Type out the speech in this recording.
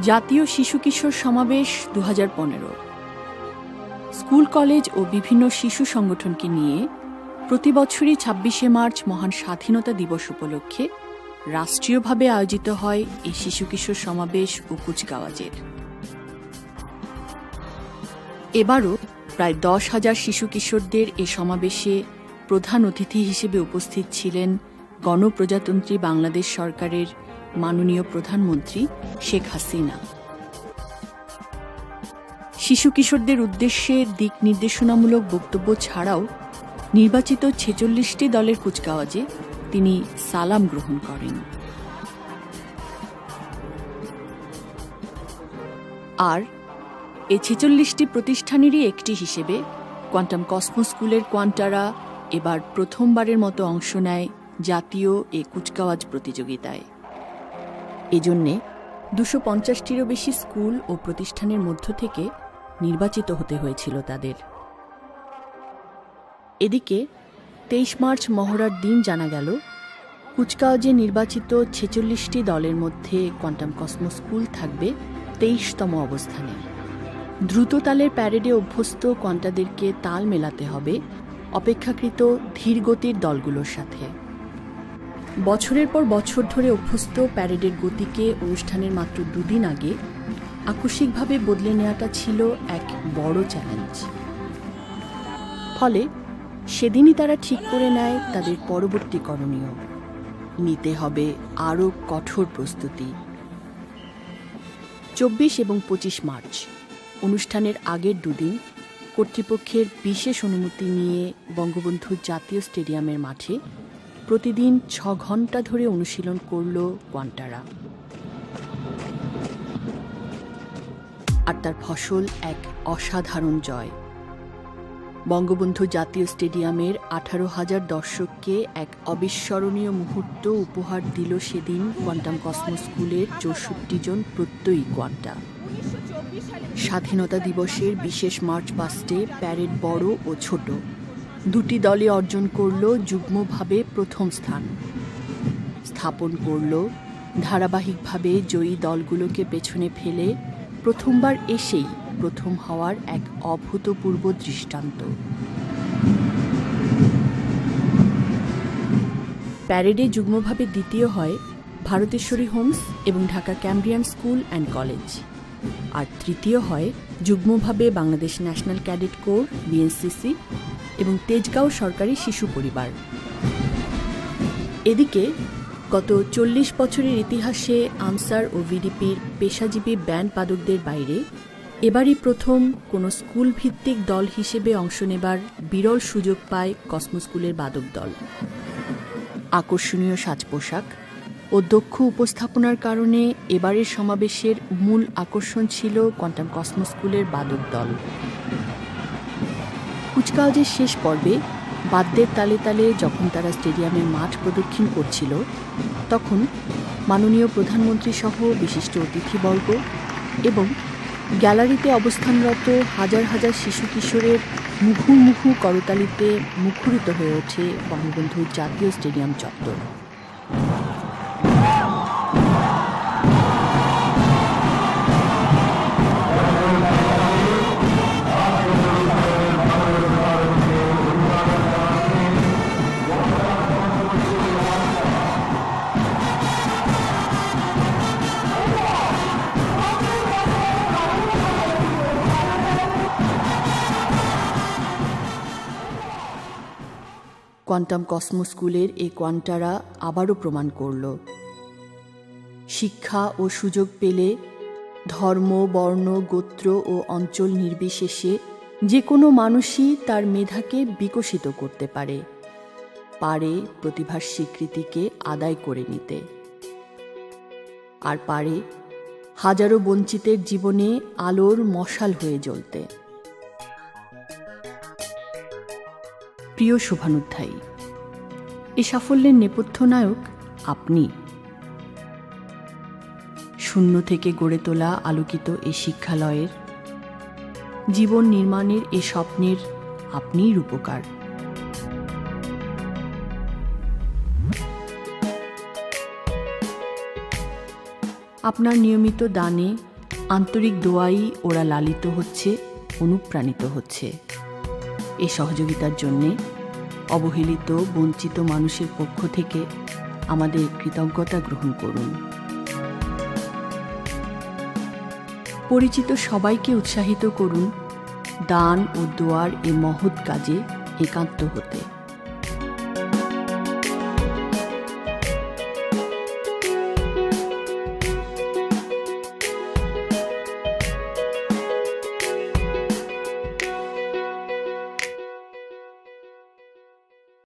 জাতীয় শিশু কিশোর সমাবেশ দু হাজার পনেরো। স্কুল, কলেজ ও বিভিন্ন শিশু সংগঠনকে নিয়ে প্রতি বছরই ছাব্বিশে মার্চ মহান স্বাধীনতা দিবস উপলক্ষে রাষ্ট্রীয়ভাবে আয়োজিত হয় এই শিশু কিশোর সমাবেশ ও কুচকাওয়াজের এবারও প্রায় দশ হাজার শিশু কিশোরদের এ সমাবেশে প্রধান অতিথি হিসেবে উপস্থিত ছিলেন গণপ্রজাতন্ত্রী বাংলাদেশ সরকারের মাননীয় প্রধানমন্ত্রী শেখ হাসিনা। শিশু কিশোরদের উদ্দেশ্যে দিক নির্দেশনামূলক বক্তব্য ছাড়াও নির্বাচিত ছেচল্লিশটি দলের কুচকাওয়াজে তিনি সালাম গ্রহণ করেন। আর এ ছেচল্লিশটি প্রতিষ্ঠানেরই একটি হিসেবে কোয়ান্টাম কসমো স্কুলের কোয়ান্টারা এবার প্রথমবারের মতো অংশ নেয় জাতীয় এ কুচকাওয়াজ প্রতিযোগিতায়। এজন্যে দুশো পঞ্চাশটিরও বেশি স্কুল ও প্রতিষ্ঠানের মধ্য থেকে নির্বাচিত হতে হয়েছিল তাদের। এদিকে তেইশ মার্চ মহড়ার দিন জানা গেল, কুচকাওয়াজে নির্বাচিত ছেচল্লিশটি দলের মধ্যে কোয়ান্টাম কসমো স্কুল থাকবে তেইশতম অবস্থানে। দ্রুত তালের প্যারেডে অভ্যস্ত কোয়ান্টাদেরকে তাল মেলাতে হবে অপেক্ষাকৃত ধীরগতির দলগুলোর সাথে। বছরের পর বছর ধরে অভ্যস্ত প্যারেডের গতিকে অনুষ্ঠানের মাত্র দুদিন আগে আকস্মিকভাবে বদলে নেওয়াটা ছিল এক বড় চ্যালেঞ্জ। ফলে সেদিনই তারা ঠিক করে নেয় তাদের পরবর্তী করণীয়। নিতে হবে আরও কঠোর প্রস্তুতি। চব্বিশ এবং পঁচিশ মার্চ, অনুষ্ঠানের আগের দুদিন কর্তৃপক্ষের বিশেষ অনুমতি নিয়ে বঙ্গবন্ধু জাতীয় স্টেডিয়ামের মাঠে প্রতিদিন ছ ঘণ্টা ধরে অনুশীলন করল কোয়ান্টারা। আর তার ফসল এক অসাধারণ জয়। বঙ্গবন্ধু জাতীয় স্টেডিয়ামের আঠারো হাজার দর্শককে এক অবিস্মরণীয় মুহূর্ত উপহার দিল সেদিন কোয়ান্টাম কসমো স্কুলের চৌষট্টি জন প্রত্যয়ী কোয়ান্টা। স্বাধীনতা দিবসের বিশেষ মার্চ পাস্টে প্যারেড বড় ও ছোট। দুটি দলই অর্জন করল যুগ্মভাবে প্রথম স্থান। স্থাপন করল, ধারাবাহিকভাবে জয়ী দলগুলোকে পেছনে ফেলে প্রথমবার এসেই প্রথম হওয়ার এক অভূতপূর্ব দৃষ্টান্ত। প্যারেডে যুগ্মভাবে দ্বিতীয় হয় ভারতেশ্বরী হোমস এবং Dhaka Cambrian school and college. আর তৃতীয় হয় যুগ্মভাবে Bangladesh national cadet corps, BNCC এবং তেজগাঁও সরকারি শিশু পরিবার। এদিকে গত চল্লিশ বছরের ইতিহাসে আমসার ও ভিডিপির পেশাজীবী ব্যান্ড বাদকদের বাইরে এবারই প্রথম কোনো স্কুল ভিত্তিক দল হিসেবে অংশ নেবার বিরল সুযোগ পায় কসমো স্কুলের বাদক দল। আকর্ষণীয় সাজ পোশাক ও দক্ষ উপস্থাপনার কারণে এবারের সমাবেশের মূল আকর্ষণ ছিল কোয়ান্টাম কসমো স্কুলের বাদক দল। কুচকাওয়াজের শেষ পর্বে বাদ্যের তালে তালে যখন তারা স্টেডিয়ামের মাঠ প্রদক্ষিণ করছিল, তখন মাননীয় প্রধানমন্ত্রী সহ বিশিষ্ট অতিথিবর্গ এবং গ্যালারিতে অবস্থানরত হাজার হাজার শিশু কিশোরের মুহুর্মুহু করতালিতে মুখরিত হয়ে ওঠে বঙ্গবন্ধু জাতীয় স্টেডিয়াম চত্বর। কোয়ান্টাম কসমো স্কুলের এই কোয়ান্টারা আবারও প্রমাণ করল। শিক্ষা ও সুযোগ পেলে ধর্ম, বর্ণ, গোত্র ও অঞ্চল নির্বিশেষে যে কোনো মানুষই তার মেধাকে বিকশিত করতে পারে পারে প্রতিভার স্বীকৃতিকে আদায় করে নিতে। আর পারে হাজারো বঞ্চিতের জীবনে আলোর মশাল হয়ে জ্বলতে। প্রিয় শুভানুধ্যায়ী। এ সাফল্যের নেপথ্য নায়ক আপনি। শূন্য থেকে গড়ে তোলা আলোকিত এ শিক্ষালয়ের জীবন নির্মাণের এ স্বপ্নের আপনিই রূপকার। আপনার নিয়মিত দানে আন্তরিক দোয়াই ওরা লালিত হচ্ছে, অনুপ্রাণিত হচ্ছে। এ সহযোগিতার জন্যে অবহেলিত, বঞ্চিত মানুষের পক্ষ থেকে আমাদের কৃতজ্ঞতা গ্রহণ করুন। পরিচিত সবাইকে উৎসাহিত করুন দান ও দোয়ার এ মহৎ কাজে একান্ত হতে।